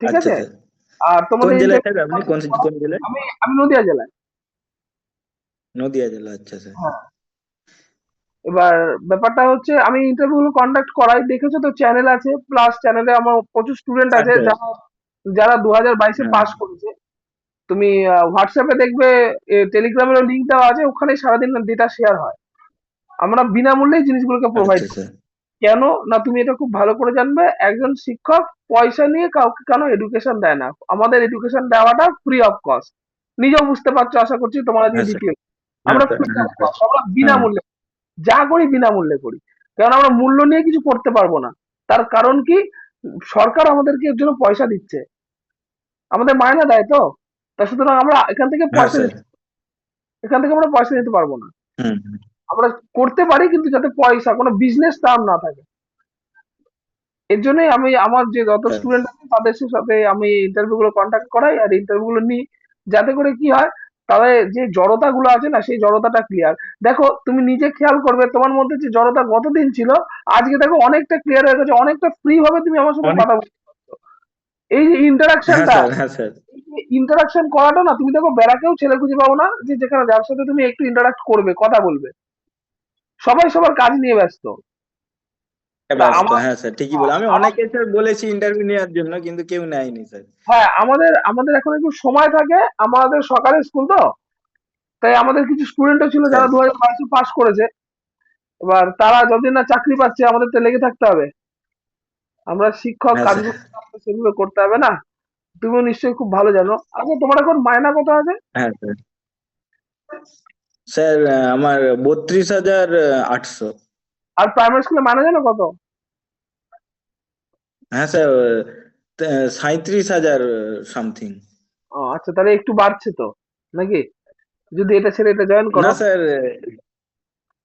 ঠিক আচ্ছা আছে? স্যার আর কোন তোমাদের জেলায় আপনি কোন কোন জেলায়? আমি আমি নদিয়া জেলায়। নদিয়া জেলা আচ্ছা স্যার হ্যাঁ। এবার ব্যাপারটা হচ্ছে আমি ইন্টারভিউ গুলো কন্ডাক্ট করাই দেখেছ তো চ্যানেল আছে প্লাস চ্যানেলে আমার প্রচুর স্টুডেন্ট আছে আচ্ছা। যারা যারা দু হাজার বাইশে হ্যাঁ। পাস করেছে। তুমি হোয়াটসঅ্যাপে দেখবে টেলিগ্রামের লিঙ্ক দেওয়া আছে ওখানে সারাদিন ডেটা শেয়ার হয়। আমরা বিনামূল্যে জিনিসগুলোকে প্রোভাইড আচ্ছা। স্যার কেন? না তুমি এটা খুব ভালো করে জানবে। একজন শিক্ষক পয়সা নিয়ে কাউকে কেন এডুকেশন দেয় না? আমাদের এডুকেশন দেওয়াটা ফ্রি অফ কস্ট নিজেও বুঝতে পারছ আশা করছি তোমরা হ্যাঁ, আমরা হ্যাঁ, আমরা বিনামূল্যে যা করি বিনামূল্যে করি। কারণ আমরা মূল্য নিয়ে কিছু করতে পারব না। তার কারণ কি? সরকার আমাদেরকে এর জন্য পয়সা দিচ্ছে। আমাদের মায়না দেয় তো। তা সুতরাং আমরা এখান থেকে হ্যাঁ পয়সা এখান থেকে আমরা পয়সা নিতে পারব না। আমরা করতে পারি কিন্তু যাতে পয়সা কোনো বিজনেস টার্ম না থাকে। এর জন্যই আমি আমার যে যত হ্যাঁ। স্টুডেন্ট আছে তাদের সাথে আমি ইন্টারভিউ গুলো কন্ট্যাক্ট করাই আর ইন্টারভিউ গুলো নিই। যাতে করে কি হয় তাহলে যে জড়তা গুলো আছে না সেই জড়তাটা ক্লিয়ার দেখো তুমি নিজে খেয়াল করবে তোমার মধ্যে যে জড়তা গতদিন ছিল আজকে দেখো অনেকটা ক্লিয়ার হয়ে গেছে অনেকটা ফ্রি ভাবে তুমি আমার সাথে কথা বলতে পারছ। এই যে হ্যাঁ ইন্টারাকশনটা স্যার। হ্যাঁ ইন্টারাকশন করাটা না তুমি দেখো বেড়াকেও ছেলে খুঁজে পাবো না যে যেখানে যার সাথে তুমি একটু ইন্টারাক্ট করবে কথা বলবে। সবাই সবার কাজ নিয়ে ব্যস্ত। হ্যাঁ স্যার ঠিকই বলে আমি অনেকে স্যার বলেছি ইন্টারভিউ নেওয়ার জন্য কিন্তু কেউ নেয়নি স্যার। হ্যাঁ আমাদের আমাদের এখন একটু সময় থাকে আমাদের সকালে স্কুল তো তাই আমাদের কিছু স্টুডেন্টও ছিল যারা হ্যাঁ। দু হাজার বাইশে পাস করেছে। এবার তারা যতদিন না চাকরি পাচ্ছে আমাদের তো লেগে থাকতে হবে। আমরা শিক্ষক হ্যাঁ, আমাদের সেগুলো করতে হবে না? তুমিও নিশ্চয়ই খুব ভালো জানো। আচ্ছা তোমার এখন মায়না কত আছে? হ্যাঁ স্যার। স্যার আমার বত্রিশ হাজার আটশো। আর প্রাইমারি স্কুলে মায়না জানো কত? হ্যাঁ স্যার সাঁত্রিশ হাজার সামথিং ও আচ্ছা তাহলে একটু বাড়ছে তো নাকি? যদি এটা ছেড়ে এটা জয়েন করো। না স্যার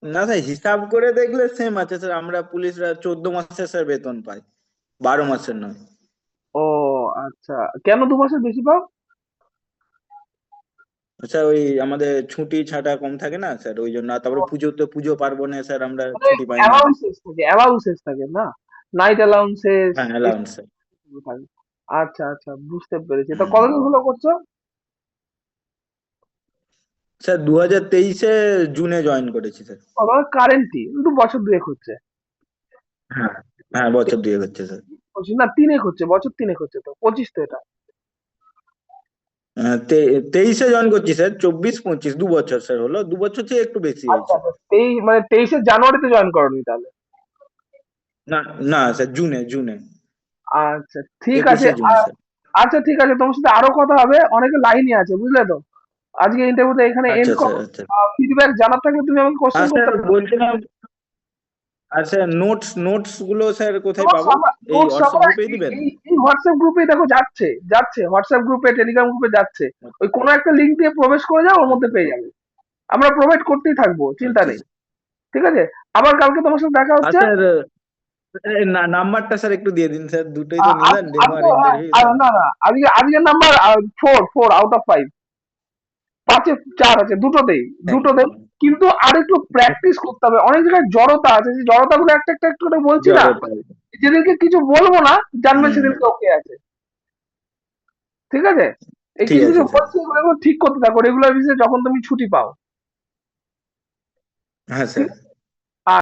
না স্যার হিসাব করে দেখলে সেম আছে স্যার আমরা পুলিশরা চোদ্দ মাসের স্যার বেতন পাই বারো মাসের নয়। ও আচ্ছা কেন দু মাসের বেশি পাও? স্যার ওই আমাদের ছুটি ছাটা কম থাকে না স্যার? ওই জন্য তারপরে পুজোতে পুজো পার্বণে স্যার আমরা ছুটি পাই না। অ্যালাউন্সেস থাকে অ্যালাউন্সেস থাকে না? নাইট অ্যালাউন্সেস হ্যাঁ অ্যালাউন্স আচ্ছা আচ্ছা বুঝতে পেরেছি। তো কতদিন হলো করছ? স্যার দু হাজার তেইশে জুনে জয়েন করেছি স্যার। আমার কারেন্টই কিন্তু বছর দুয়েক হচ্ছে। হ্যাঁ হ্যাঁ বছর দুয়েক হচ্ছে স্যার। না তিনেক হচ্ছে বছর তিনেক হচ্ছে তো পঁচিশ তো এটা। তে- তেইশে জয়েন করছি স্যার চব্বিশ পঁচিশ দু বছর স্যার হলো দু বছর থেকে একটু বেশি আচ্ছা হয়েছে। আচ্ছা, তেইশ মানে তেইশে জানুয়ারিতে জয়েন করনি তাহলে? না না স্যার জুনে জুনে। আচ্ছা ঠিক আছে আচ্ছা ঠিক আছে তোমার সাথে আরও কথা হবে অনেকে লাইনে আছে বুঝলে তো? আজকে ইন্টারভিউতে এখানে এন্ড আচ্ছা আচ্ছা। ফিডব্যাক জানার থাকলে তুমি আমাকে কোশ্চেন করতে পারো। বলছিলাম আচ্ছা নোটস নোটসগুলো স্যার কোথায় পাবো? এই হোয়াটসঅ্যাপ দিবেন? হোয়াটসঅ্যাপ গ্রুপে দেখো যাচ্ছে যাচ্ছে। হোয়াটসঅ্যাপ গ্রুপে টেলিগ্রাম গ্রুপে যাচ্ছে। ওই কোনো একটা লিঙ্ক দিয়ে প্রবেশ করে যাও ওর মধ্যে পেয়ে যাবে। আমরা প্রোভাইড করতেই থাকব চিন্তা নেই। ঠিক আছে? আবার কালকে তোমার সাথে দেখা হচ্ছে? না নাম্বারটা স্যার একটু দিয়ে দিন স্যার দুটোই তো নিলেন ডেমো আর ইন্টারভিউ না না। আজকে আজকের number four four out of five পাঁচে চার আছে দুটোতেই দুটোতেই কিন্তু আর একটু প্র্যাকটিস করতে হবে। অনেক জায়গায় জড়তা আছে। সেই জড়তা গুলো একটা একটা একটু করে বলছি না যেদিনকে কিছু বলব না জানবে সেদিনকে ওকে আছে। ঠিক আছে? এই ঠিক কিছু। বলছি করতে থাকো রেগুলার বেসিসে যখন তুমি ছুটি পাও। হ্যাঁ স্যার।